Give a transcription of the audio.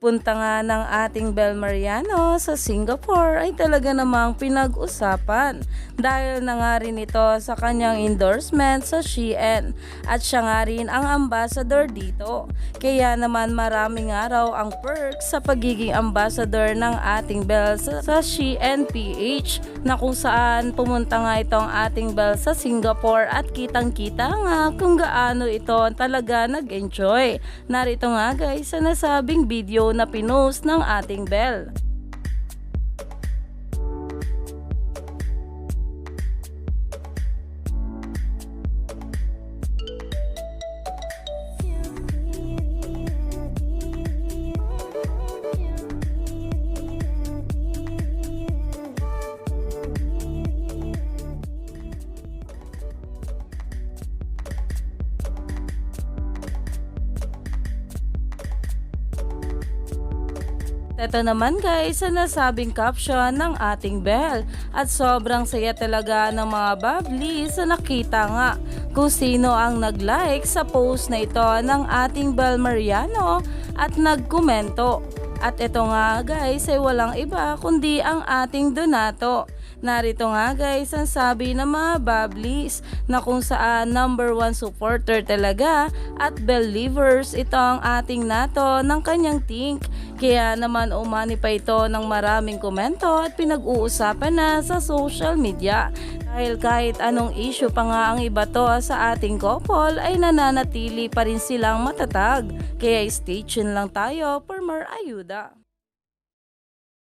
Punta nga ng ating Bel Mariano sa Singapore ay talaga namang pinag-usapan dahil na nga rin ito sa kanyang endorsement sa Shein at siya nga rin ang ambassador dito. Kaya naman maraming araw ang perks sa pagiging ambassador ng ating Bel sa, sa Shein PH na kung saan pumunta nga itong ating Bel sa Singapore at kitang-kita nga kung gaano ito talaga nag-enjoy. Narito nga guys sa nasabing video na pinost ng ating Bel. Ito naman guys sa nasabing caption ng ating Bell at sobrang saya talaga ng mga bablis sa nakita nga kung sino ang nag-like sa post na ito ng ating Bell Mariano at nagkomento. At ito nga guys ay walang iba kundi ang ating Donato. Narito nga guys ang sabi ng mga bablis na kung saan number one supporter talaga at believers ito ang ating nato ng kanyang think. Kaya naman umani pa ito ng maraming komento at pinag-uusapan na sa social media. Dahil kahit anong issue pa nga ang iba to sa ating couple ay nananatili pa rin silang matatag. Kaya stay tuned lang tayo for more ayuda.